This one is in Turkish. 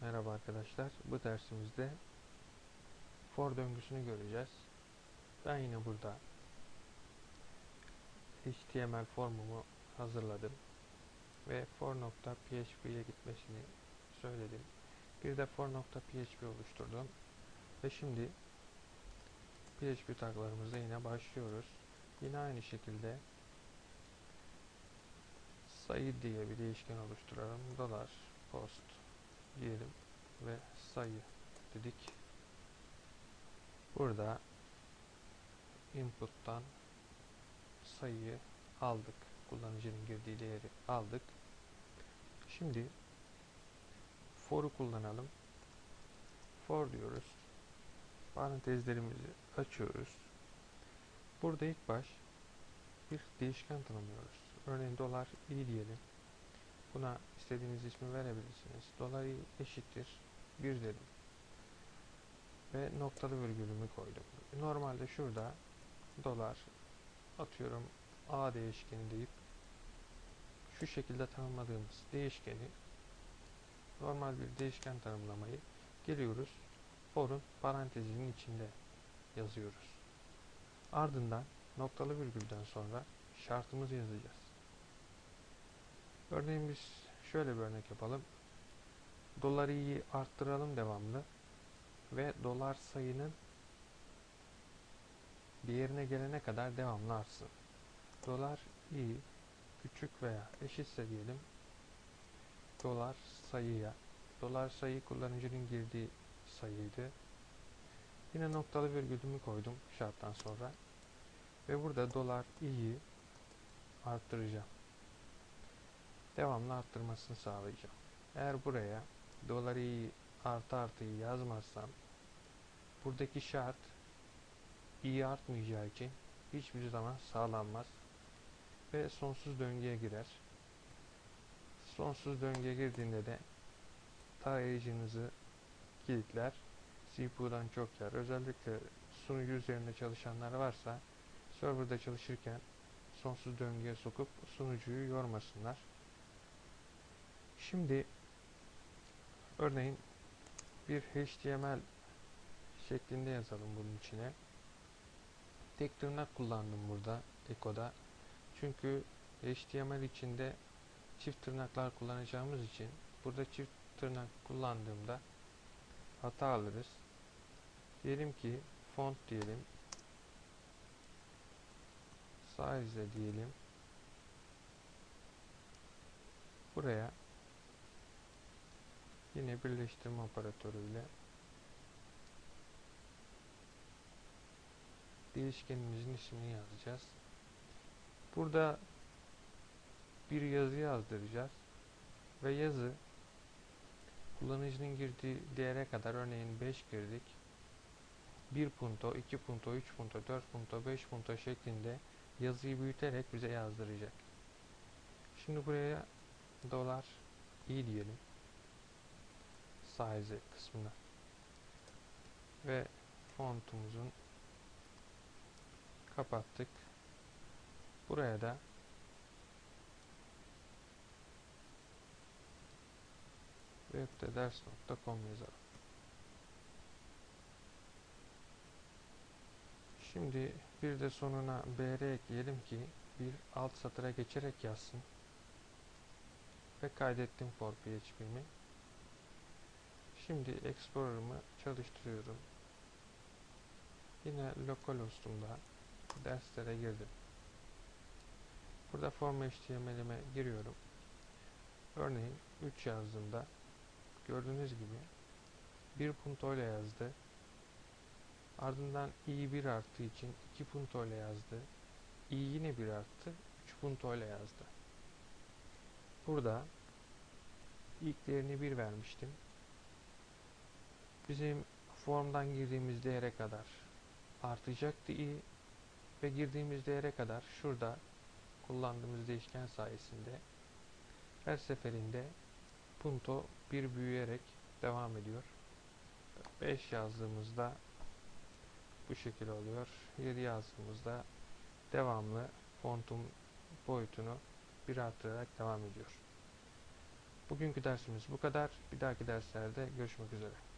Merhaba arkadaşlar. Bu dersimizde for döngüsünü göreceğiz. Ben yine burada HTML formumu hazırladım ve for.php'ye gitmesini söyledim. Bir de for.php oluşturdum ve şimdi PHP taglarımızda yine başlıyoruz. Yine aynı şekilde sayı diye bir değişken oluşturalım. Dolar post diyelim ve sayı dedik. Burada input'tan sayıyı aldık. Kullanıcının girdiği değeri aldık. Şimdi for'u kullanalım. For diyoruz. Parantezlerimizi açıyoruz. Burada ilk baş bir değişken tanımlıyoruz. Örneğin dolar i diyelim. Buna istediğiniz ismi verebilirsiniz. Dolar eşittir 1 dedim. Ve noktalı virgülümü koydum. Normalde şurada dolar atıyorum a değişkeni deyip şu şekilde tanımladığımız değişkeni normal bir değişken tanımlamayı geliyoruz for'un parantezinin içinde yazıyoruz. Ardından noktalı virgülden sonra şartımızı yazacağız. Örneğin biz şöyle bir örnek yapalım. Dolar iyi arttıralım devamlı ve dolar sayının bir yerine gelene kadar devamlı artsın. Dolar iyi küçük veya eşitse diyelim dolar sayıya dolar sayı kullanıcının girdiği sayıydı. Yine noktalı virgülümü koydum şarttan sonra ve burada dolar iyi arttıracağım devamlı arttırmasını sağlayacağım. Eğer buraya dolar iyi artı artıyı yazmazsam buradaki şart iyi artmayacağı için hiçbir zaman sağlanmaz ve sonsuz döngüye girer. Sonsuz döngüye girdiğinde de tarayıcınızı kilitler. CPU'dan çok yer. Özellikle sunucu üzerinde çalışanlar varsa serverda çalışırken sonsuz döngüye sokup sunucuyu yormasınlar. Şimdi örneğin bir HTML şeklinde yazalım bunun içine. Tek tırnak kullandım burada Eko'da. Çünkü HTML içinde çift tırnaklar kullanacağımız için burada çift tırnak kullandığımda hata alırız. Diyelim ki font diyelim. Size diyelim. Buraya Yine birleştirme operatörüyle değişkenimizin ismini yazacağız. Burada bir yazı yazdıracağız ve yazı kullanıcının girdiği değere kadar örneğin 5 girdik. 1 punto, 2 punto, 3 punto, 4 punto, 5 punto şeklinde yazıyı büyüterek bize yazdıracak. Şimdi buraya dolar i diyelim size kısmına ve fontumuzun kapattık. Buraya da webdeders.com yazalım. Şimdi bir de sonuna br ekleyelim ki bir alt satıra geçerek yazsın. Ve kaydettim for php'mi. Şimdi Explorer'ımı çalıştırıyorum. Yine localhost'umda derslere girdim. Burada form HTML'ime giriyorum. Örneğin 3 yazdığımda gördüğünüz gibi bir punto ile yazdı. Ardından i1 arttığı için 2 punto ile yazdı. i yine 1 arttı. 3 punto ile yazdı. Burada ilk değerini 1 vermiştim bizim formdan girdiğimiz değere kadar artacaktı i ve girdiğimiz değere kadar şurada kullandığımız değişken sayesinde her seferinde punto bir büyüyerek devam ediyor. 5 yazdığımızda bu şekilde oluyor. 7 yazdığımızda devamlı fontun boyutunu bir arttırarak devam ediyor. Bugünkü dersimiz bu kadar. Bir dahaki derslerde görüşmek üzere.